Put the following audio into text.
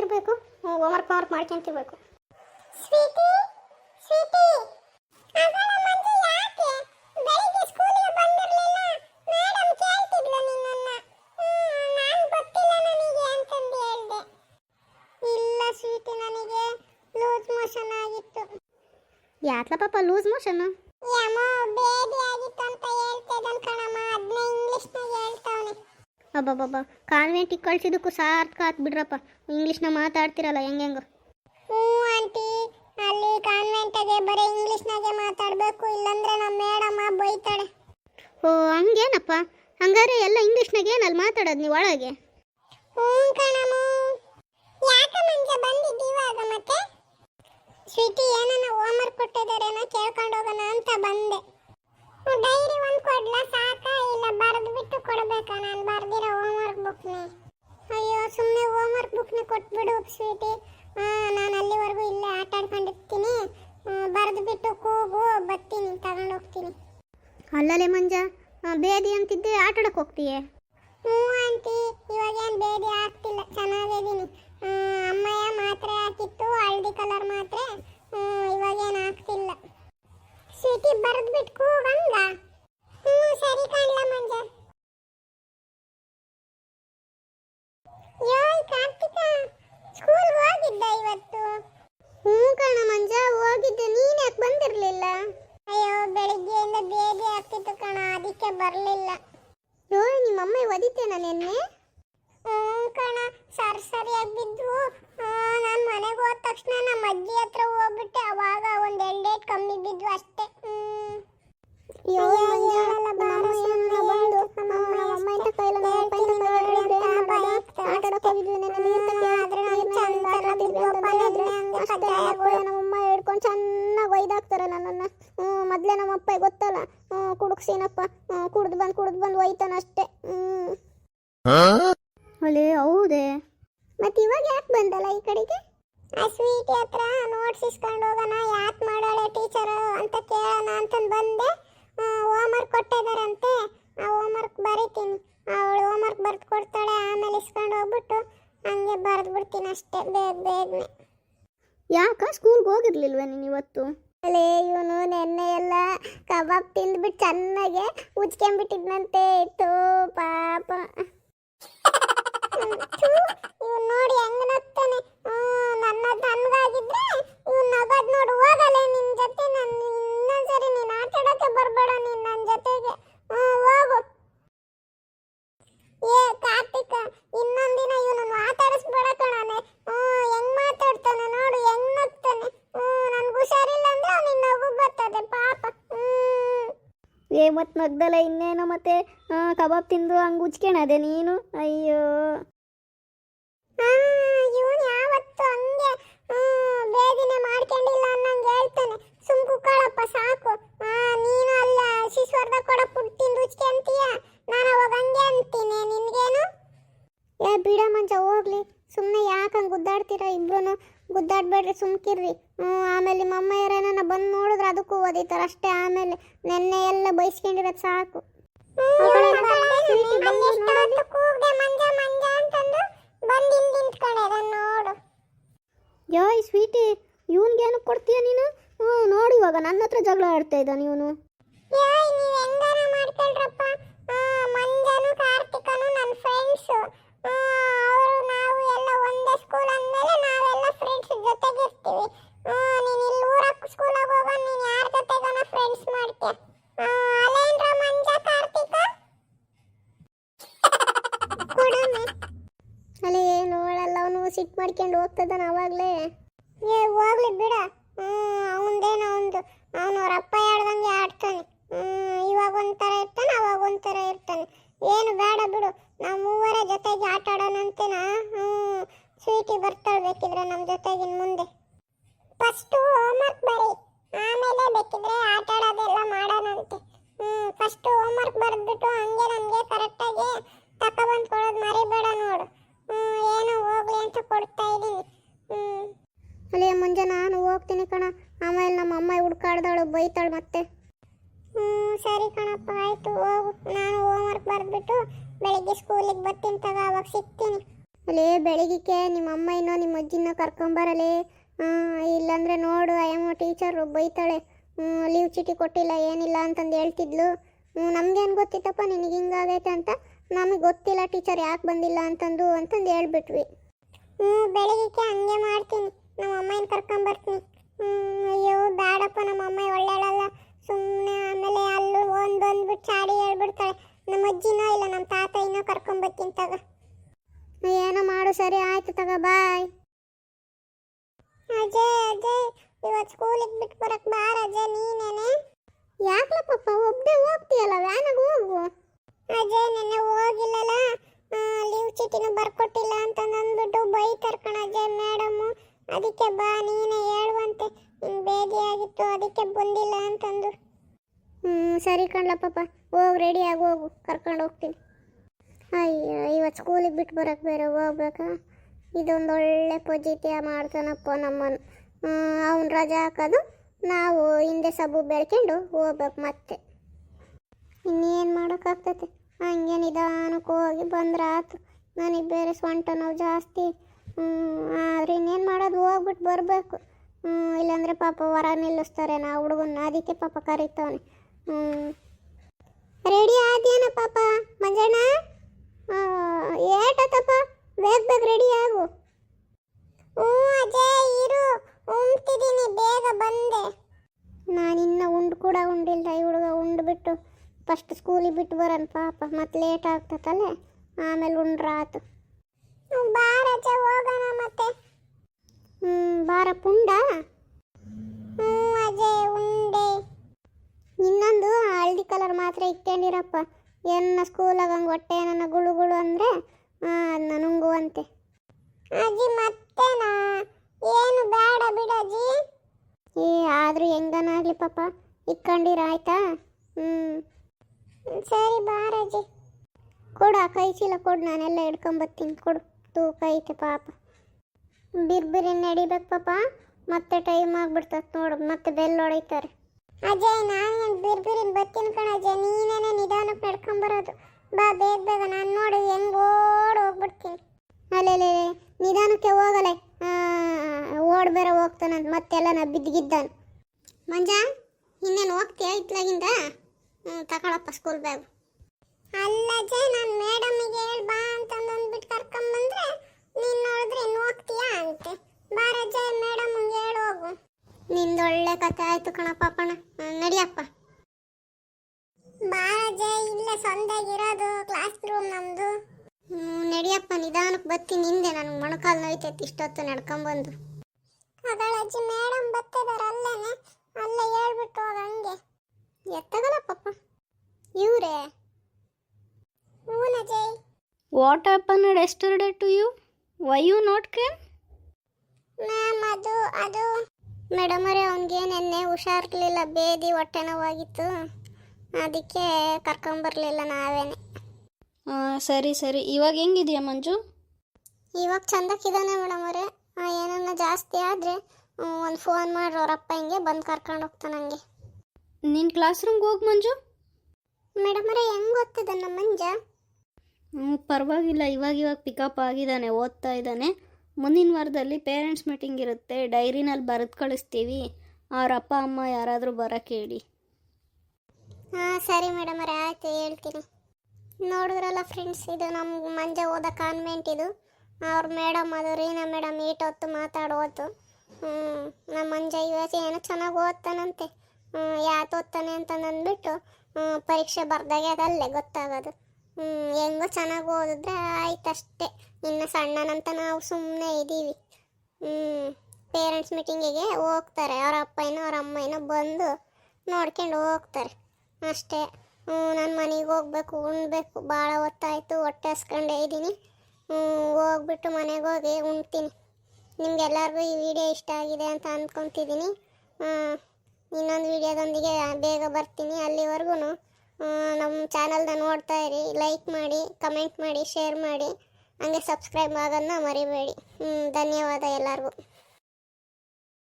ಚೆನ್ನಾಗಿರ್ಬೇಕು homework homework ಮಾಡ್ಕೊಂತಿರ್ಬೇಕು. Sweetie sweetie. Loose Manju ಯಾಕೆ? Baby madam ಅಬ್ಬಬ್ಬಬ್ಬ. ಕಾನ್ವೆಂಟಿಗೆ ಕಳ್ಸಿದ್ದಕ್ಕೂ ಸಾರ್ಥಕ ಆತ್ ಬಿಡ್ರಪ್ಪ. ಇಂಗ್ಲೀಷ್ನ ಮಾತಾಡ್ತಿರಲ್ಲ ಹೆಂಗ್ ಹ್ಞೂ ಆಂಟಿ. ಅಲ್ಲಿ ಕಾನ್ವೆಂಟಾಗೆ ಬರೀ ಇಂಗ್ಲೀಷ್ನಾಗೆ ಮಾತಾಡಬೇಕು ಇಲ್ಲಾಂದ್ರೆ ನಮ್ಮ ಮೇಡಮ್ಮ ಬೈತಾಳೆ. ಓ ಹಂಗೇನಪ್ಪ? ಹಂಗಾರೆ ಎಲ್ಲ ಇಂಗ್ಲೀಷ್ನಾಗ ಏನಲ್ಲಿ ಮಾತಾಡೋದು ನೀವು ಒಳಗೆ? ಹ್ಞೂ ಕಣಮ್ಮ. ಯಾಕೆ ಮಂಜ ಬಂದಿದ್ದು ಇವಾಗ ಮತ್ತೆ? ಸ್ವೀಟಿ ಏನನ್ನ ಹೋಮ್ವರ್ಕ್ ಕೊಟ್ಟಿದ್ದಾರೇನೋ ಕೇಳ್ಕೊಂಡು ಹೋಗೋಣ ಅಂತ ಬಂದೆ. ಡೈರಿ ಒಂದು ಕೊಡ್ಲಾ ಬಿಟ್ಟು ಕೊಡ್ಬೇಕಾ? ನಾನು ಬರ್ದಿರೋ ಹೋಮ್ವರ್ಕ್ ಬುಕ್ನೇ ಅಯ್ಯೋ ಸುಮ್ಮನೆ ಹೋಮ್ವರ್ಕ್ ಬುಕ್ನೇ ಕೊಟ್ಬಿಡು ಸ್ವೀಟಿ ನಾನು ಅಲ್ಲಿವರೆಗೂ ಇಲ್ಲೇ ಆಟ ಆಡ್ಕೊಂಡಿರ್ತೀನಿ. ಬರೆದು ಬಿಟ್ಟು ಕೂಗು ಬರ್ತೀನಿ ತಗೊಂಡು ಹೋಗ್ತೀನಿ. ಅಲ್ಲಲೇ ಮಂಜ ಬೇದಿ ಅಂತಿದ್ದೆ ಆಟಾಡಕ್ಕೆ ಹೋಗ್ತೀಯೇ? ಹ್ಞೂ ಆಂಟಿ ಇವಾಗೇನು ಬೇದಿ ಆಗ್ತಿಲ್ಲ ಚೆನ್ನಾಗಿದ್ದೀನಿ ಅಮ್ಮಯ್ಯ ಮಾತ್ರೆ ಹಾಕಿತ್ತು ಹಳದಿ ಕಲರ್ ಮಾತ್ರೆ. ಇವಾಗ ಇವಾಗೇನು ಆಗ್ತಿಲ್ಲ. ಸ್ವೀಟಿ ಬರೆದ್ಬಿಟ್ಟು ಕೂಗಂಗ? ಹ್ಞೂ ಸರಿ ಕಾಣಲ ಮಂಜ ಯೋಯ್ ಕಾರ್ತಿಕ ಸ್ಕೂಲ್ಗೆ ಹೋಗಿದ್ದ ಇವತ್ತು? ಹ್ಞೂ ಕಣ ಮಂಜ, ಹೋಗಿದ್ದು. ನೀನು ಯಾಕೆ ಬಂದಿರಲಿಲ್ಲ? ಅಯ್ಯೋ, ಬೆಳಿಗ್ಗೆಯಿಂದ ಬೇಗ ಆಗ್ತಿತ್ತು ಕಣ, ಅದಕ್ಕೆ ಬರಲಿಲ್ಲ. ಯೋ ನಿಮ್ಮಮ್ಮ ಒದಿತೇನ ನಿನ್ನೆ? ಹ್ಮ್ ಕಣ, ಸರ್ ಸರಿಯಾಗಿ ಬಿದ್ದು ಒಯ್ದಾಕ್ತಾರೆ ನನ್ನನ್ನು. ಹ್ಞೂ ಮೊದಲೇ ನಮ್ಮಪ್ಪ ಗೊತ್ತಲ್ಲ. ಹ್ಞೂ ಕುಡುಕ್ಸೀನಪ್ಪ. ಹ್ಞೂ ಕುಡ್ದು ಬಂದು ಕುಡ್ದು ಬಂದು ಒಯ್ತಾನ ಅಷ್ಟೇ. ಹ್ಞೂ ಅಲ್ಲೇ ಹೌದೇ? ಮತ್ತೆ ಇವಾಗ ಯಾಕೆ ಬಂದಲ್ಲ ಈ ಕಡೆಗೆ? ಆ ಸ್ವೀಟಿ ಹತ್ರ ನೋಟ್ಸ್ ಇಸ್ಕೊಂಡು ಹೋಗೋಣ ಯಾಕೆ ಮಾಡಾಳೆ ಟೀಚರ್ ಅಂತ ಕೇಳೋಣ ಅಂತಂದು ಬಂದೆ. ಹೋಮ್ವರ್ಕ್ ಕೊಟ್ಟಿದ್ದಾರಂತೆ ಆ ಹೋಮ್ವರ್ಕ್ ಬರೀತೀನಿ. ಅವಳು ಹೋಮ್ವರ್ಕ್ ಬರೆದು ಕೊಡ್ತಾಳೆ ಆಮೇಲೆ ಇಸ್ಕೊಂಡು ಹೋಗ್ಬಿಟ್ಟು ಹಂಗೆ ಬರೆದು ಬಿಡ್ತೀನಿ ಅಷ್ಟೇ ಬೇಗ ಬೇಗನೆ. ಯಾಕೆ? ಸ್ಕೂಲ್ಗೆ ಹೋಗಿರ್ಲಿಲ್ವ ನೀನು ಇವತ್ತು? ಅಲ್ಲೇ ಇವನು ನೆನ್ನೆ ಎಲ್ಲ ಕಬಾಬ್ ತಿಂದ್ಬಿಟ್ಟು ಚೆನ್ನಾಗೆ ಉಜ್ಕೊಂಡ್ಬಿಟ್ಟಿದ್ನಂತೆ. ಇತ್ತು ಪಾಪ ಇವನು ನೋಡಿ ಹೆಂಗ್ ನಗ್ತಾನೆ ಹ್ಮ್, ನನ್ನ ನನ್ಗಾಗಿದ್ರೆ ಇವ್ನು ನಗದ್ ನೋಡು ಹೋಗಲ್ಲ ನಿನ್ ಜೊತೆ ನನ್ ಇನ್ನೊಂದ್ಸರಿ ನೀನ್ ಆಟ ಆಡಕ್ಕೆ ಬರ್ಬೇಡ ನೀನ್ ನನ್ನ ಜೊತೆಗೆ ಹ್ಮ್, ಹೋಗು ಏ ಕಾರ್ತಿಕ ಇನ್ನೊಂದಿನ ಇವನು ಮಾತಾಡಿಸ್ಬೇಡ ಕಣನೆ ಹ್ಮ್ ಹೆಂಗ್ ಮಾತಾಡ್ತಾನೆ ನೋಡು ಹೆಂಗ್ ನಗ್ತಾನೆ ಹ್ಮ್ ನನ್ಗೆ ಹುಷಾರಿಲ್ಲ ಅಂದ್ರೆ ಅವ್ನಿಗೆ ನಗು ಬರ್ತದೆ ಪಾಪ ಹ್ಮ್ ಏ ಮತ್ತೆ ಮಗ್ದಲ್ಲ ಇನ್ನೇನೋ ಮತ್ತೆ ಕಬಾಬ್ ತಿಂದು ಹಂಗೆ ಉಚ್ಕೊಳದೆ ನೀನು? ಅಯ್ಯೋ ಇವನು ಯಾವತ್ತು ಹಂಗೆ ಹ್ಮ್, ಬೇದಿನೇ ಮಾಡ್ಕೊಂಡಿಲ್ಲ ಅನ್ನಂಗೆ ಹೇಳ್ತಾನೆ ಸುಮ್ ಕುಕ್ಕಳಪ್ಪ ಸಾಕು ಆ, ನೀನು ಅಲ್ಲ ಶಿಶ್ವರ್ದ ಕೊಡ ಪುಟ್ ತಿಂದು ಉಚ್ಕೊಂತೀಯ ನಾನು ಅವಾಗ ಹಂಗೆ ಅಂತೀನಿ ನಿನ್ಗೇನು ಏ ಬಿಡ ಮಂಚ ಹೋಗ್ಲಿ ಸುಮ್ಮನೆ ಯಾಕೆ ಹಂಗೆ ಗುದ್ದಾಡ್ತೀರಾ ಇಬ್ರು ಗುದ್ದಾಡ್ಬೇಡ್ರಿ ಸುಮ್ಕಿರ್ರಿ ಹ್ಞೂ ಆಮೇಲೆ ನಿಮ್ಮ ಅಮ್ಮ ಯಾರೇನ ಬಂದು ನೋಡಿದ್ರೆ ಅದಕ್ಕೂ ಅಷ್ಟೇ ಆಮೇಲೆ ನೆನ್ನೆ ಎಲ್ಲ ಬೈಸ್ಕೊಂಡಿರೋದು ಸಾಕು. ಯಾಯ್ ಸ್ವೀಟಿ ಇವನ್ಗೆ ಏನಕ್ಕೆ ಕೊಡ್ತೀಯ ನೀನು? ಹ್ಞೂ ನೋಡಿ ಇವಾಗ ನನ್ನ ಹತ್ರ ಜಗಳ ಆಡ್ತಾ ಇದ್ದಾನೆ ಇವನು ಏಯ್ ನೀವ್ ಹೆಂಗಾರ ಮಾಡ್ಕೊಳ್ರಪ್ಪ ಆ, ಮಂಜನು ಕಾರ್ತಿಕನು ನನ್ನ ಫ್ರೆಂಡ್ಸ್ ಅವರು ನಾವು ಎಲ್ಲ ಒಂದೇ ಸ್ಕೂಲ್ ಅಂದಮೇಲೆ ನಾವೆಲ್ಲ ಫ್ರೆಂಡ್ಸ್ ಜೊತೆಗಿರ್ತೀವಿ ಆ, ನೀನ್ ಇಲ್ಲಿ ಊರಾಗ ಸ್ಕೂಲಾಗ ಹೋಗೋ ನೀನ್ ಯಾರ ಜೊತೆಗನ ಫ್ರೆಂಡ್ಸ್ ಮಾಡ್ತೀಯ ಆ, ಅಲ್ಲೇನ್ರ ಮಂಜ ಕಾರ್ತಿಕ ಕೊಡಮ್ಮೆ ಅಲ್ಲಿ ನೋಡಲ್ಲ ಅವನು ಸಿಟ್ಟು ಮಾಡ್ಕೊಂಡು ಹೋಗ್ತದಾನ ಅವಾಗಲೇ. ಏ, ಹೋಗ್ಲಿ ಬಿಡ. ಅವನದೇನೋ ಒಂದು, ಅವನು ಅವ್ರ ಅಪ್ಪ ಹೇಳ್ದಂಗೆ ಆಡ್ತಾನೆ. ಇವಾಗ ಒಂಥರ ಇರ್ತಾನೆ, ಅವಾಗ ಒಂಥರ ಇರ್ತಾನೆ. ಏನು ಬೇಡ ಬಿಡು. ನಾವು ಮೂವರ ಜೊತೆಗೆ ಆಟ ಆಡೋಣ ಹ್ಞೂ ಸ್ವೀಟಿ ಬರ್ತಾಳೆ ಬೇಕಿದ್ರೆ ನಮ್ಮ ಜೊತೆಗಿನ ಮುಂದೆ. ಫಸ್ಟು ಹೋಮ್ವರ್ಕ್ ಬರಿ. ಆಮೇಲೆ ಬೇಕಿದ್ರೆ ಆಟ ಆಡೋದೆಲ್ಲ ಮಾಡೋಣಂತೆ ಹ್ಞೂ ಫಸ್ಟು ಹೋಮ್ವರ್ಕ್ ಬರೆದ್ಬಿಟ್ಟು ಹಂಗೆ ನಮಗೆ ಕರೆಕ್ಟಾಗಿ ತಗೊಬಂದು ಕೊಡೋದು ಮರಿಬೇಡ ನೋಡು. ಹ್ಞೂ ಏನೋ ಹೋಗ್ಲಿ ಅಂತ ಕೊಡ್ತಾ ಇದ್ದೀನಿ. ಅಲ್ಲಿ ಮುಂಜೆ ನಾನು ಹೋಗ್ತೀನಿ ಕಣ. ಆಮೇಲೆ ನಮ್ಮ ಅಮ್ಮ ಹುಡ್ಕಾಡ್ದಾಳು ಬೈತಾಳು ಮತ್ತೆ. ಹ್ಞೂ ಸರಿ ಕಣಪ್ಪ ಆಯಿತು ಹೋಗು. ನಾನು ಹೋಮ್ವರ್ಕ್ ಬರೆದ್ಬಿಟ್ಟು ಬೆಳಿಗ್ಗೆ ಸ್ಕೂಲಿಗೆ ಬರ್ತೀನಿ ತಗ ಅವಾಗ ಸಿಗ್ತೀನಿ. ಅಲ್ಲೇ ಬೆಳಿಗ್ಗೆ ನಿಮ್ಮ ಅಮ್ಮ ಇನ್ನೋ ನಿಮ್ಮ ಅಜ್ಜಿನ ಕರ್ಕೊಂಬರಲೇ ಇಲ್ಲಾಂದರೆ ನೋಡು ಅಯ್ಯಮ್ಮ ಟೀಚರು ಬೈತಾಳೆ. ಲೀವ್ ಚೀಟಿ ಕೊಟ್ಟಿಲ್ಲ ಏನಿಲ್ಲ ಅಂತಂದು ಹೇಳ್ತಿದ್ಲು. ನಮ್ಗೇನು ಗೊತ್ತಿತ್ತಪ್ಪ ನಿನಗೆ ಹಿಂಗಾಗೈತೆ ಅಂತ? ನಮಗೆ ಗೊತ್ತಿಲ್ಲ ಟೀಚರ್ ಯಾಕೆ ಬಂದಿಲ್ಲ ಅಂತಂದು ಅಂತಂದು ಹೇಳ್ಬಿಟ್ವಿ. ಹ್ಞೂ ಬೆಳಿಗ್ಗೆ ಹಂಗೆ ಮಾಡ್ತೀನಿ. ನಮ್ಮ ಅಮ್ಮನ ಕರ್ಕೊಂಬರ್ತೀನಿ ಅಯ್ಯೋ ಬೇಡಪ್ಪ ನಮ್ಮ ಅಮ್ಮ ಒಳ್ಳೆಯಲ್ಲ ಸುಮ್ಮನೆ ಆಮೇಲೆ ಅಲ್ಲೂ ಒಂದು ಬಂದ್ಬಿಟ್ಟು ಚಾಡಿ ಹೇಳ್ಬಿಡ್ತಾಳೆ. ನಮ್ಮ ಅಜ್ಜಿನೋ ಇಲ್ಲ ನಮ್ಮ ತಾತ ಇನ್ನೂ ಕರ್ಕೊಂಬರ್ತೀನಿ ತಗ. ಏನೋ ಮಾಡು, ಸರಿ, ಆಯ್ತು ತಗ, ಬಾಯ್. ಅಜಯ್ ಅಜಯ್ ಇವತ್ತು ಸ್ಕೂಲಿಗೆ ಬಿಟ್ಟು ಬರಕ್ ಬಾರ, ಅಜಯ್, ನೀನೇನೆ? ಯಾಕ್ಲಪ್ಪಪ್ಪ ಒಬ್ಬನೇ ಹೋಗ್ತೀಯಲ್ಲ, ವ್ಯಾನಾಗ ಹೋಗು. ಅಜಯ್ ನೆನ್ನೆ ಹೋಗಿಲ್ಲಲ್ಲ ಲೀವ್ ಚೀಟಿನೂ ಬರ್ಕೊಟ್ಟಿಲ್ಲ ಅಂತ ಅಂದ್ಬಿಟ್ಟು ಬೈತಾರೆ ಕಣ ಅಜಯ್ ಮೇಡಮ್ಮು ಅದಕ್ಕೆ ಬಾ, ನೀನೇ ಹೇಳುವಂತೆ. ನಿಂಗ್ ಬೇದಿಯಾಗಿತ್ತು ಅದಕ್ಕೆ ಬಂದಿಲ್ಲ ಅಂತಂದು. ಹ್ಞೂ ಸರಿ ಕಣ್ಲಪ್ಪಪ್ಪ ಹೋಗಿ ರೆಡಿ ಆಗಿ ಹೋಗು. ಕರ್ಕೊಂಡು ಹೋಗ್ತೀನಿ. ಅಯ್ಯೋ ಇವತ್ತು ಸ್ಕೂಲಿಗೆ ಬಿಟ್ಟು ಬರೋಕ್ಕೆ ಬೇರೆ ಹೋಗ್ಬೇಕಾ? ಇದೊಂದು ಒಳ್ಳೆ ಪೊಜಿಟಿಯ ಮಾಡ್ತಾನಪ್ಪ ನಮ್ಮನ್ನು ಅವ್ನು ರಜಾ ಹಾಕೋದು ನಾವು ಹಿಂದೆ ಸಬ್ಬು ಬೆಳ್ಕೊಂಡು ಹೋಗ್ಬೇಕು ಮತ್ತೆ. ಇನ್ನೇನು ಮಾಡೋಕ್ಕಾಗ್ತೈತೆ? ಹಂಗೆ ನಿಧಾನಕ್ಕೆ ಹೋಗಿ ಬಂದ್ರೆ ಆತು ನನಗೆ ಬೇರೆ ಸೊಂಟ ನೋವು ಜಾಸ್ತಿ. ಆದ್ರೆ ಇನ್ನೇನು ಮಾಡೋದು? ಹೋಗ್ಬಿಟ್ಟು ಬರಬೇಕು. ಇಲ್ಲಾಂದರೆ ಪಾಪ ಹೊರ ನಿಲ್ಲಿಸ್ತಾರೆ ನಾ ಹುಡುಗನ್ನ. ಅದಕ್ಕೆ ಪಾಪ ಕರೀತಾವನೆ. ರೆಡಿ ಆದ್ಯಾನ ಪಾಪ, ಮಂಜಣ್ಣ? ಏಟತ್ತಪ್ಪ? ಬೇಗ ಬೇಗ ರೆಡಿ ಆಗು ಹ್ಞೂ ಅಜಯ್ ಇರು ಉಣ್ತಿದ್ದೀನಿ ಬೇಗ ಬಂದೆ ನಾನಿನ್ನ ಉಂಡು ಕೂಡ ಉಂಡಿಲ್ಲ ಈ ಹುಡುಗ ಉಂಡ್ಬಿಟ್ಟು ಫಸ್ಟ್ ಸ್ಕೂಲಿಗೆ ಬಿಟ್ಟು ಬರೋಣ ಪಾಪ ಮತ್ತೆ ಲೇಟ್ ಆಗ್ತದಲ್ಲ ಆಮೇಲೆ ಉಂಡ್ರಾತು ಬಾ ರಜೆ ಹೋಗೋಣ ಮತ್ತೆ. ಹ್ಞೂ ಬಾರ ಪುಂಡ ಹ್ಞೂ ಅಜಯ್ ಉಂಡೆ. ಇನ್ನೊಂದು ಹಳದಿ ಕಲರ್ ಮಾತ್ರ ಇಟ್ಕೊಂಡಿರಪ್ಪ. ಎನ್ನ ಸ್ಕೂಲಾಗ ಹಂಗೆ ಹೊಟ್ಟೆ ನನ್ನ ಗುಳು ಗುಳು ಅಂದರೆ ಅದನ್ನ ನುಂಗುವಂತೆ. ಅಜ್ಜಿ ಮತ್ತೆನಾ? ಏನು ಬೇಡ ಬಿಡ ಬಿಡಜ್ಜಿ ಏ ಆದರೂ ಹೆಂಗನಾಗ್ಲಿ ಪಾಪ. ಇಕ್ಕೊಂಡಿರ ಆಯ್ತಾ? ಹ್ಞೂ ಸರಿ ಬಾರಜ್ಜಿ ಕೊಡು ಆ ಕೈ ಚೀಲ ಕೊಡು, ನಾನೆಲ್ಲ ಹಿಡ್ಕೊಂಬರ್ತೀನಿ ಕೊಡು ತೂಕ ಐತೆ ಪಾಪ. ಬಿರ್ಬಿರಿ ನಡಿಬೇಕು ಪಾಪ. ಮತ್ತೆ ಟೈಮ್ ಆಗ್ಬಿಡ್ತದೆ ನೋಡು, ಮತ್ತೆ ಬೆಲ್ ಹೊಡಿತಾರೆ. ಅಜಯ್, ನಾನು ಬಿರ್ಬಿರಿನ್ ಬರ್ತೀನಿ ಕಣ ಅಜಯ್. ನೀನೇನೆ ನಿಧಾನಕ್ಕೆ ನಡ್ಕೊಂಬರೋದು ಬಾ, ಬೇಗ ಬೇಗ. ನಾನು ನೋಡು ಹೆಂಗ್ ಓಡ್ ಹೋಗ್ಬಿಡ್ತೀನಿ. ಅಲ್ಲೇ ನಿಧಾನಕ್ಕೆ ಹೋಗಲ್ಲ ಓಡ್ ಹೋಗ್ತಾನಂತ ಮತ್ತೆಲ್ಲ ನಾ ಬಿದ್ದಿಗಿದ್ದಾನು ಮಂಜ, ಇನ್ನೇನು ಹೋಗ್ತೀಯ ಇತ್ಲಾಗಿಂದ? ತಗೊಳಪ್ಪ ಸ್ಕೂಲ್ ಬ್ಯಾಗ್ ಅಲ್ಲ ಅಜಯ್, ನಾನು ಮೇಡಮಿಗೆ ಹೇಳಿ ಬಾ ಅಂತ ಅಂದ್ಬಿಟ್ಟು ಕರ್ಕೊಂಬಂದ್ರೆ ನೀನು ನೋಡಿದ್ರೆ ಇನ್ನು ಹೋಗ್ತೀಯಾ ಅಂತೆ. ಬಾರಜ್ಜ ಮೇಡಮ್ ಹೇಳು ಹೋಗು. ನಿಂದು ಒಳ್ಳೆ ಕತೆ ಆಯ್ತು ಕಣ ಅಪ್ಪಣ ನಡಿಯಪ್ಪ. ಬಾರಜ್ಜ ಇಲ್ಲೇ ಸೊಂದಾಗಿರೋದು ಕ್ಲಾಸ್ ರೂಮ್ ಹ್ಞೂ ನಡಿಯಪ್ಪ, ನಿಧಾನಕ್ಕೆ ಬರ್ತೀನಿ ಹಿಂದೆ ನನಗೆ ಮೊಣಕಾಲು ನೋಯ್ತೈತಿ ಇಷ್ಟೊತ್ತು ನಡ್ಕೊಂಬಂದು ಅಗಳಜ್ಜಿ ಮೇಡಮ್ ಬತ್ತಿದಾರೆ ಅಲ್ಲೇನೆ. ಅಲ್ಲೇ ಹೇಳ್ಬಿಟ್ಟು ಹೋಗ ಹಂಗೆ. ಎತ್ತಗಲ್ಲ ಪಾಪ. ಇವ್ರೇ. ಹ್ಞೂ Ajay. What happened yesterday to you? Why you not came? Ma'am ಅದು ಅದು. ಮೇಡಮ್ ಅವರೇ ಅವನಿಗೆ ನೆನ್ನೆ ಹುಷಾರಿರ್ಲಿಲ್ಲ ಬೇದಿ ಹೊಟ್ಟೆ ನೋವಾಗಿತ್ತು. ಅದಕ್ಕೆ ಕರ್ಕೊಂಬರ್ಲಿಲ್ಲ ನಾವೇನೆ. ಸರಿ ಸರಿ. ಇವಾಗ ಹೆಂಗಿದೆಯಾ ಮಂಜು? ಇವಾಗ ಚಂದಕ್ಕಿದ್ದಾನೆ ಮೇಡಮ್ ಅವರೇ. ಏನನ್ನ ಜಾಸ್ತಿ ಆದರೆ ಒಂದು ಫೋನ್ ಮಾಡ್ರಿ ಅವರಪ್ಪ ಹಿಂಗೆ ಬಂದು ಕರ್ಕೊಂಡು ಹೋಗ್ತಾನೆ ಹಂಗೆ. ನಿನ್ನ ಕ್ಲಾಸ್ ರೂಮ್ಗೆ ಹೋಗಿ ಮಂಜು. ಮೇಡಮ್ ಅವರೇ ಹೆಂಗೆ ಓದ್ತಿದ್ದ ನಮ್ಮ ಮಂಜ? ಹ್ಞೂ ಪರವಾಗಿಲ್ಲ ಇವಾಗ ಇವಾಗ ಪಿಕಪ್ ಆಗಿದ್ದಾನೆ ಓದ್ತಾ ಇದ್ದಾನೆ. ಮುಂದಿನ ವಾರದಲ್ಲಿ ಪೇರೆಂಟ್ಸ್ ಮೀಟಿಂಗ್ ಇರುತ್ತೆ ಡೈರಿನಲ್ಲಿ ಬರೆದು ಕಳಿಸ್ತೀವಿ. ಅವ್ರ ಅಪ್ಪ ಅಮ್ಮ ಯಾರಾದರೂ ಬರೋಕ್ಕೆ ಹೇಳಿ ಹಾಂ ಸರಿ ಮೇಡಮ್ ಅವರೇ ಆಯ್ತು ಹೇಳ್ತೀನಿ. ನೋಡಿದ್ರಲ್ಲ ಫ್ರೆಂಡ್ಸ್ ಇದು ನಮ್ಮ ಮಂಜ ಓದ ಕಾನ್ವೆಂಟ್ ಇದು. ಅವ್ರ ಮೇಡಮ್ ಅದು ರೀನಾ ಮೇಡಮ್ ಈಟೊತ್ತು ಮಾತಾಡೋದು. ಹ್ಞೂ ನಮ್ಮ ಮಂಜ ಇವತ್ತು ಏನೋ ಚೆನ್ನಾಗಿ ಓದ್ತಾನಂತೆ. ಯಾತು ಓದ್ತಾನೆ ಅಂತ ಅಂದ್ಬಿಟ್ಟು ಪರೀಕ್ಷೆ ಬರ್ದಾಗೆ ಅದಲ್ಲೇ ಗೊತ್ತಾಗೋದು. ಹೆಂಗೋ ಚೆನ್ನಾಗಿ ಓದಿದ್ರೆ ಆಯ್ತಷ್ಟೇ. ಇನ್ನು ಸಣ್ಣನಂತ ನಾವು ಸುಮ್ಮನೆ ಇದ್ದೀವಿ ಪೇರೆಂಟ್ಸ್ ಮೀಟಿಂಗಿಗೆ ಹೋಗ್ತಾರೆ. ಅವ್ರ ಅಪ್ಪ ಏನೋ ಅವ್ರ ಅಮ್ಮ ಏನೋ ಬಂದು ನೋಡ್ಕೊಂಡು ಹೋಗ್ತಾರೆ. ಅಷ್ಟೇ. ನಾನು ಮನೆಗೆ ಹೋಗ್ಬೇಕು, ಉಣ್ಬೇಕು. ಭಾಳ ಹೊತ್ತಾಯಿತು, ಹೊಟ್ಟೆ ಹಸ್ಕೊಂಡೇ ಇದ್ದೀನಿ ಹ್ಞೂ ಹೋಗ್ಬಿಟ್ಟು ಮನೆಗೆ ಹೋಗಿ ಉಣ್ತೀನಿ. ನಿಮ್ಗೆಲ್ಲರಿಗೂ ಈ ವಿಡಿಯೋ ಇಷ್ಟ ಆಗಿದೆ ಅಂತ ಅಂದ್ಕೊತಿದ್ದೀನಿ ಇನ್ನೊಂದು ವಿಡಿಯೋದೊಂದಿಗೆ ಬೇಗ ಬರ್ತೀನಿ ಅಲ್ಲಿವರೆಗೂ ನಮ್ಮ ಚಾನಲ್ನ ನೋಡ್ತಾ ಇರಿ ಲೈಕ್ ಮಾಡಿ ಕಮೆಂಟ್ ಮಾಡಿ ಶೇರ್ ಮಾಡಿ, ಹಂಗೆ ಸಬ್ಸ್ಕ್ರೈಬ್ ಆಗೋದನ್ನ ಮರಿಬೇಡಿ. ಧನ್ಯವಾದ ಎಲ್ಲರಿಗೂ.